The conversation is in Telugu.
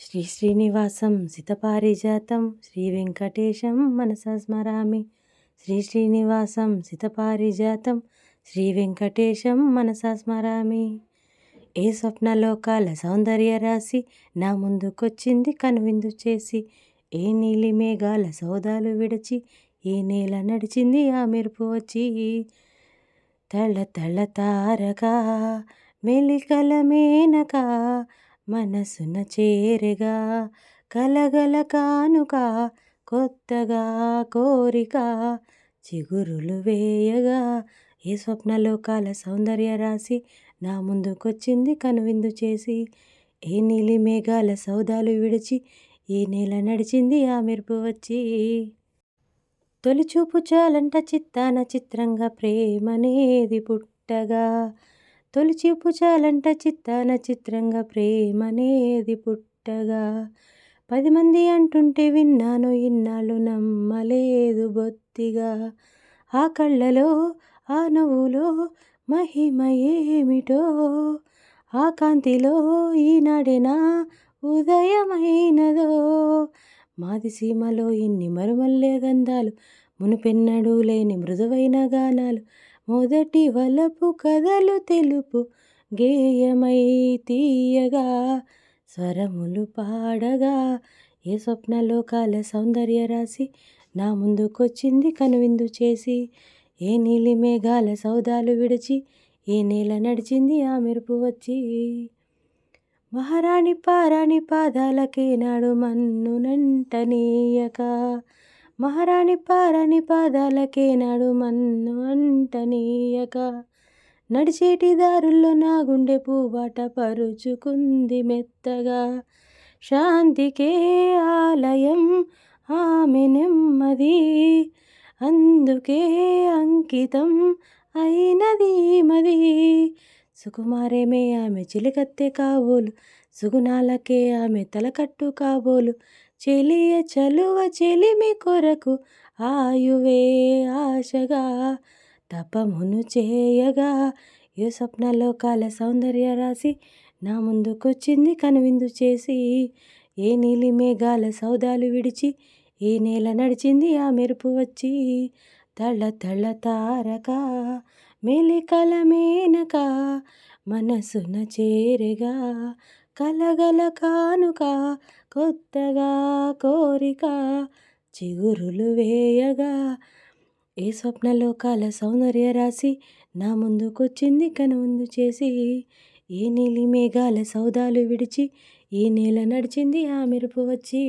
శ్రీ శ్రీనివాసం సితపారిజాతం శ్రీ వెంకటేశం మనసా స్మరామి. శ్రీ శ్రీనివాసం సితపారిజాతం శ్రీ వెంకటేశం మనసా స్మరామి. ఏ స్వప్నలోకాల సౌందర్య రాశి నా ముందుకొచ్చింది కనువిందు చేసి ఏ నీలి మేఘాల సౌదాలు విడిచి ఏ నేల నడిచింది ఆ మెరుపు వచ్చి. తళ తళ తారక మెలికల మేనక మనసున చేరగా కలగల కానుక కొత్తగా కోరిక చిగురులు వేయగా ఏ స్వప్నలోకాల సౌందర్య రాశి నా ముందుకొచ్చింది కనువిందు చేసి ఏ నీలి మేఘాల సౌదాలు విడిచి ఈ నేల నడిచింది ఆ మెరుపు వచ్చి. తొలిచూపు చాలంట చిత్తాన చిత్రంగా ప్రేమనేది పుట్టగా తొలి చూపు చాలంట చిత్తాన చిత్రంగా ప్రేమనేది పుట్టగా. పది మంది అంటుంటే విన్నాను ఇన్నాళ్ళు నమ్మలేదు బొత్తిగా. ఆ కళ్ళలో ఆ నవ్వులో మహిమ ఏమిటో? ఆ కాంతిలో ఈనాడేనా ఉదయమైనదో? మాది సీమలో ఇన్ని మరుమల్లే గంధాలు మునుపెన్నడూ లేని మృదువైన గానాలు మొదటి వలపు కథలు తెలుపు గేయమై తీయగా స్వరములు పాడగా ఏ స్వప్నలోకాల సౌందర్య రాశి నా ముందుకొచ్చింది కనువిందు చేసి ఏ నీలి మేఘాల సౌదాలు విడిచి ఏ నేల నడిచింది ఆ మెరుపు వచ్చి. మహారాణి పారాణి పాదాలకే నాడు మన్ను నంటనీయక మహారాణి పారాణి పాదాలకే నడుమన్ను అంటనీయక. నడిచేటి దారుల్లో నా గుండె పూబాట పరుచుకుంది మెత్తగా. శాంతికే ఆలయం ఆమె నెమ్మది. అందుకే అంకితం అయినది మది. సుకుమారేమే ఆమె చిలికత్తె కాబోలు. సుగుణాలకే ఆమె తలకట్టు కాబోలు. చెలియ చలువ చెలిమి కొరకు ఆయువే ఆశగా తపమును చేయగా. ఏ స్వప్నలోకాల సౌందర్య రాశి నా ముందుకొచ్చింది కనువిందు చేసి. ఏ నీలి మేఘాల సౌదాలు విడిచి ఏ నేల నడిచింది ఆ మెరుపు వచ్చి. తళ తళ తారక మేలికల మేనక మనసున చేరగా. కలగల కానుక కొత్తగా కోరిక చిగురులు వేయగా. ఏ స్వప్నలోకాల సౌందర్య రాశి నా ముందుకొచ్చింది కనుముందు చేసి ఏ నీలి మేఘాల సౌదాలు విడిచి ఏ నేల నడిచింది ఆ మెరుపు వచ్చి.